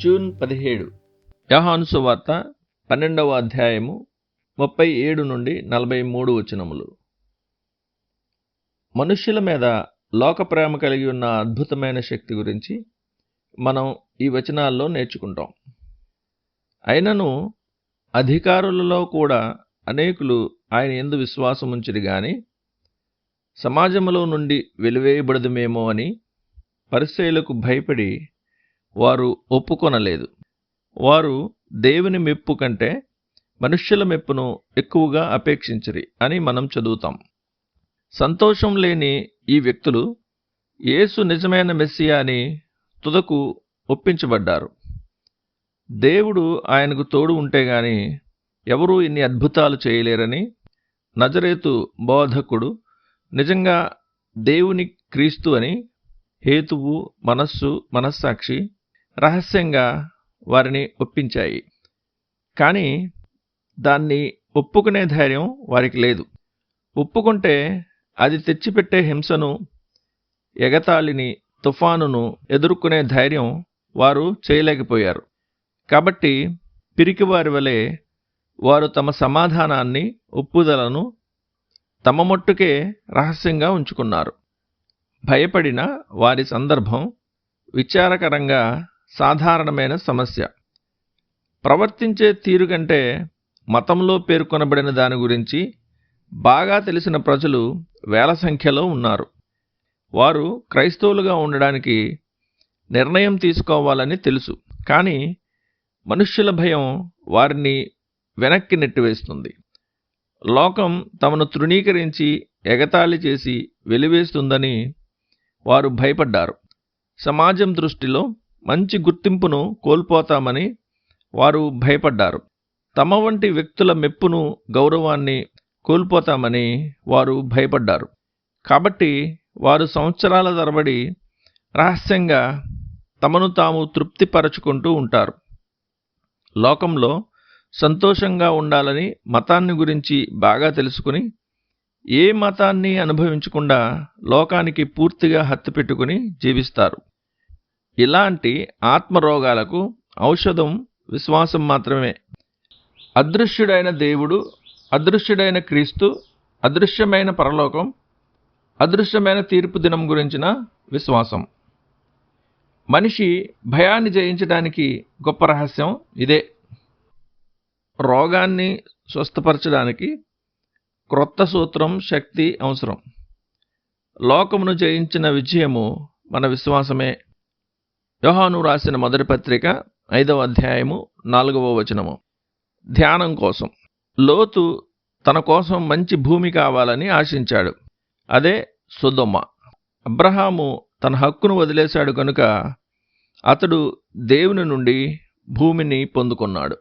June పదిహేడు. యహాను సువార్త పన్నెండవ అధ్యాయము ముప్పై ఏడు నుండి నలభై మూడు వచనములు. మనుష్యుల మీద లోక ప్రేమ కలిగి ఉన్న అద్భుతమైన శక్తి గురించి మనం ఈ వచనాల్లో నేర్చుకుంటాం. అయినను అధికారులలో కూడా అనేకులు ఆయన ఎందు విశ్వాసం ఉంచిరి గాని సమాజంలో నుండి వెలివేయబడదుమేమో అని పరిస్థితులకు భయపడి వారు ఒప్పుకొనలేదు. వారు దేవుని మెప్పు కంటే మనుష్యుల మెప్పును ఎక్కువగా అపేక్షించిరి అని మనం చదువుతాం. సంతోషం లేని ఈ వ్యక్తులు యేసు నిజమైన మెస్సియా అని తుదకు ఒప్పించబడ్డారు. దేవుడు ఆయనకు తోడు ఉంటే గాని ఎవరూ ఇన్ని అద్భుతాలు చేయలేరని నజరేతు బోధకుడు నిజంగా దేవుని క్రీస్తు అని హేతువు మనస్సు మనస్సాక్షి రహస్యంగా వారిని ఒప్పించాయి. కానీ దాన్ని ఒప్పుకునే ధైర్యం వారికి లేదు. ఒప్పుకుంటే అది తెచ్చిపెట్టే హింసను ఎగతాళిని తుఫానును ఎదుర్కొనే ధైర్యం వారు చేయలేకపోయారు. కాబట్టి పిరికివారి వలె వారు తమ సమాధానాన్ని ఒప్పుదలను తమ మట్టుకే రహస్యంగా ఉంచుకున్నారు. భయపడిన వారి సందర్భం విచారకరంగా సాధారణమైన సమస్య. ప్రవర్తించే తీరు కంటే మతంలో పేర్కొనబడిన దాని గురించి బాగా తెలిసిన ప్రజలు వేల సంఖ్యలో ఉన్నారు. వారు క్రైస్తవులుగా ఉండడానికి నిర్ణయం తీసుకోవాలని తెలుసు. కానీ మనుష్యుల భయం వారిని వెనక్కి నెట్టివేస్తుంది. లోకం తమను తృణీకరించి ఎగతాళి చేసి వెలివేస్తుందని వారు భయపడ్డారు. సమాజం దృష్టిలో మంచి గుర్తింపును కోల్పోతామని వారు భయపడ్డారు. తమ వంటి వ్యక్తుల మెప్పును గౌరవాన్ని కోల్పోతామని వారు భయపడ్డారు. కాబట్టి వారు సంవత్సరాల తరబడి రహస్యంగా తమను తాము తృప్తిపరచుకుంటూ ఉంటారు. లోకంలో సంతోషంగా ఉండాలని మతాన్ని గురించి బాగా తెలుసుకుని ఏ మతాన్ని అనుభవించకుండా లోకానికి పూర్తిగా హత్తి పెట్టుకుని జీవిస్తారు. ఇలాంటి ఆత్మరోగాలకు ఔషధం విశ్వాసం మాత్రమే. అదృశ్యుడైన దేవుడు అదృశ్యుడైన క్రీస్తు అదృశ్యమైన పరలోకం అదృశ్యమైన తీర్పు దినం గురించిన విశ్వాసం. మనిషి భయాన్ని జయించడానికి గొప్ప రహస్యం ఇదే. రోగాన్ని స్వస్థపరచడానికి క్రొత్త సూత్రం శక్తి అవసరం. లోకమును జయించిన విజయము మన విశ్వాసమే. యోహాను రాసిన మొదటి పత్రిక ఐదవ అధ్యాయము నాలుగవ వచనము. ధ్యానం కోసం. లోతు తన కోసం మంచి భూమి కావాలని ఆశించాడు. అదే సుదొమ్మ అబ్రహాము తన హక్కును వదిలేశాడు కనుక అతడు దేవుని నుండి భూమిని పొందుకున్నాడు.